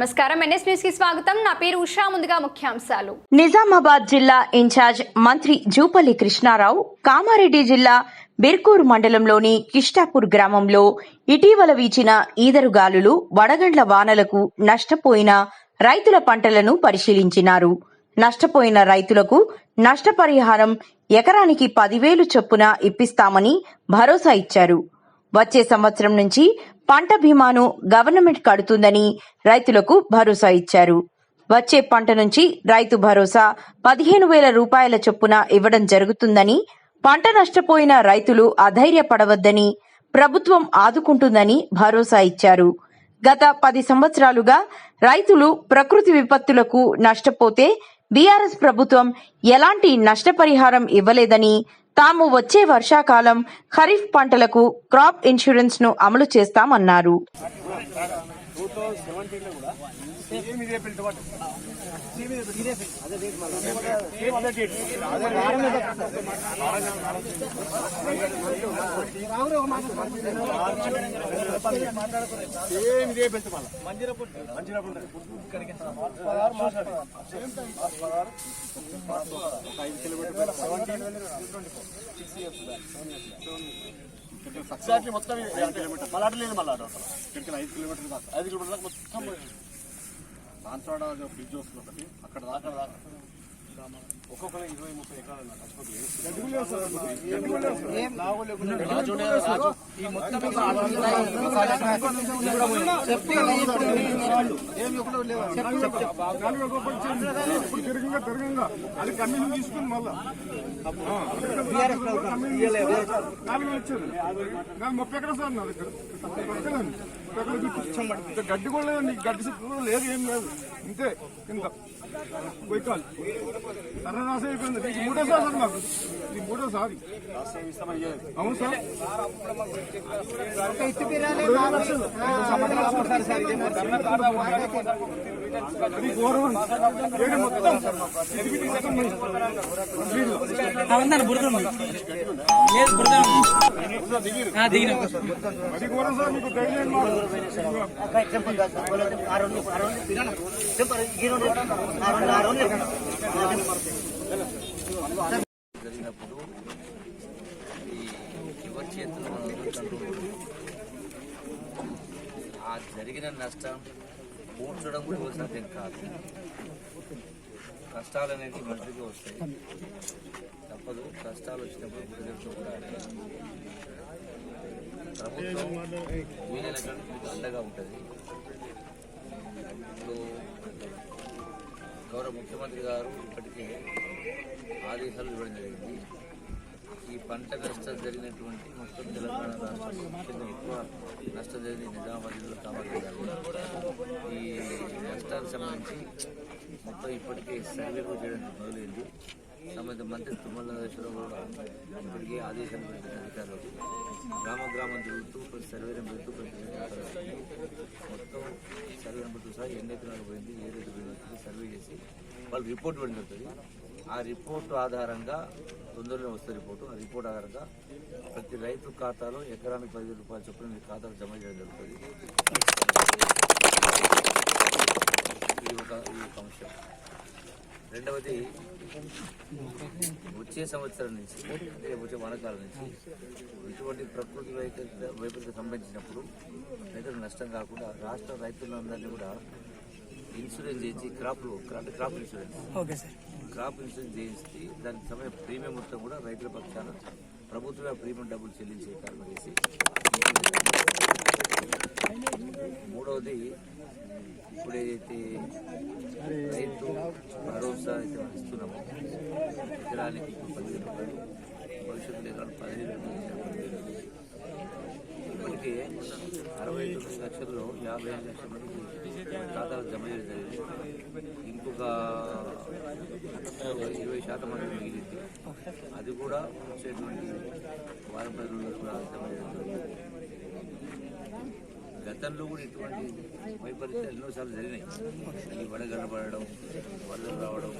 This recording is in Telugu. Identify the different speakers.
Speaker 1: నమస్కారం. ఎన్ఎస్ న్యూస్కి స్వాగతం. నా పేరు ఉషా. ముందుగా ముఖ్యాంశాలు.
Speaker 2: నిజామాబాద్ జిల్లా ఇన్ఛార్జ్ మంత్రి జూపల్లి కృష్ణారావు కామారెడ్డి జిల్లా బిర్కూర్ మండలంలోని కిష్టాపూర్ గ్రామంలో ఇటీవల వీచిన ఈదరుగాలులు వడగండ్ల వానలకు నష్టపోయిన రైతుల పంటలను పరిశీలించినారు. నష్టపోయిన రైతులకు నష్టపరిహారం ఎకరానికి పదివేలు చొప్పున ఇప్పిస్తామని భరోసా ఇచ్చారు. వచ్చే సంవత్సరం నుంచి పంట బీమాను గవర్నమెంట్ కడుతుందని రైతులకు భరోసా ఇచ్చారు. వచ్చే పంట నుంచి రైతు భరోసా పదిహేను వేల రూపాయల చొప్పున ఇవ్వడం జరుగుతుందని పంట నష్టపోయిన రైతులు అధైర్యపడవద్దని ప్రభుత్వం ఆదుకుంటుందని భరోసా ఇచ్చారు. గత పది సంవత్సరాలుగా రైతులు ప్రకృతి విపత్తులకు నష్టపోతే బీఆర్ఎస్ ప్రభుత్వం ఎలాంటి నష్టపరిహారం ఇవ్వలేదని తాము వచ్చే వర్షాకాలం ఖరీఫ్ పంటలకు క్రాప్ ఇన్సూరెన్స్ను అమలు చేస్తామన్నారు.
Speaker 3: సేమ్ ఇదే ఇదే అదే డేట్ సేమ్ అదే డేట్ సేమ్ ఇదే మళ్ళీ పదహారు పదహారు ఒక ఐదు కిలోమీటర్ సెవెంటీన్ సిక్స్ ఇయర్స్ మొత్తం కిలోమీటర్ మళ్ళీ అటు లేదు మళ్ళీ అటు. ఇక్కడికి ఐదు కిలోమీటర్లు ఐదు కిలోమీటర్ల మొత్తం దాంతోడ ఫ్రిడ్జ్ వస్తుంది ఒకటి. అక్కడ దాకా దాకా. ఒక్కొక్కరు ఇరవై ముప్పై
Speaker 4: అది కమిషన్ తీసుకుని మళ్ళా. ముప్పై ఎకరా సార్ నా దగ్గర గడ్డి కూడా లేదు నీకు గడ్డి కూడా లేదు ఏం లేదు. ఇంతే కింద కొయ్యాలి సరే రాసే అయిపోయింది నీకు మూడో సార్ సార్ మాకు ఇది మూడో సారి అవును సార్. ఇది ఘోరం అండి. ఏడు మొత్తం ఎదిగిటి మొత్తం పోయింది. వీళ్ళు. అది ఘోరం సార్ మీకు ధైర్యం మాకు.
Speaker 5: జరిగినప్పుడు ఈ ఎవరి చేతులు ఆ జరిగిన నష్టం పూడ్చడం కూడా ఎవరి సాధ్యం కాదు. కష్టాలు అనేది మనిషికి వస్తాయి. తప్పదు. కష్టాలు వచ్చినప్పుడు ప్రజలతో కూడా ప్రభుత్వం వీలైనటువంటి అండగా ఉంటుంది. ఇప్పుడు గౌరవ ముఖ్యమంత్రి గారు ఇప్పటికే ఆదేశాలు ఇవ్వడం జరిగింది. ఈ పంట నష్టం జరిగినటువంటి మొత్తం తెలంగాణ రాష్ట్రం ఎక్కువ నష్టం జరిగింది నిజామాబాద్ జిల్లా ఈ నష్టానికి సంబంధించి మొత్తం ఇప్పటికే సర్వే కూడా చేయడం మొదలైంది. సంబంధిత మంత్రి తుమ్మల కూడా ఇప్పటికే ఆదేశాలు పెట్టిన అధికారులు. గ్రామ గ్రామం తిరుగుతూ ప్రతి సర్వేరం పెడుతూ ప్రతి మొత్తం సర్వేరం పెడుతూ సహా ఎన్ని ఎకరాలు పోయింది ఏ రేటు పోయింది సర్వే చేసి వాళ్ళు రిపోర్ట్ ఇవ్వడం ఆ రిపోర్ట్ ఆధారంగా తొందరలో వస్తే రిపోర్టు. ఆ రిపోర్ట్ ఆధారంగా ప్రతి రైతు ఖాతాలో ఎకరానికి పదివేల రూపాయలు చొప్పున మీ ఖాతాలో జమ చేయడం జరుగుతుంది ఇది ఒక ఇది ఒక అంశం రెండవది వచ్చే సంవత్సరం నుంచి అంటే వచ్చే వానకాలం నుంచి ఇటువంటి ప్రకృతి వైపరీత్యం సంబంధించినప్పుడు రైతులకు నష్టం కాకుండా రాష్ట్ర రైతులందరినీ కూడా ఇన్సూరెన్స్ చేసి క్రాప్లు అంటే క్రాప్ ఇన్సూరెన్స్. క్రాప్ ఇన్సూరెన్స్ చేసి దానికి సమయం ప్రీమియం మొత్తం కూడా రైతుల పక్షాన ప్రభుత్వమే ప్రీమియం డబ్బులు చెల్లించే కారణం చేసి మూడవది ఇప్పుడు ఏదైతే రైతు భరోసా అయితే మనం ఇస్తున్నామో ఎకరానికి పదివేల రూపాయలు భవిష్యత్తులో ఎకరానికి పదిహేను రూపాయలు ఇప్పటికే అరవై తొమ్మిది లక్షల్లో యాభై ఐదు లక్షల మందికి ఖాతాలు జమ చేయడం జరిగింది. ఇంకొక ఇరవై శాతం మంది మిగిలింది. అది కూడా వచ్చేటువంటి వారం పది రోజులు కూడా జమ చేయడం జరుగుతుంది గతంలో కూడా ఇటువంటి వైపరీత్యాలు ఎన్నోసార్లు జరిగినాయి. ఈ వడగండ వరదలు రావడం.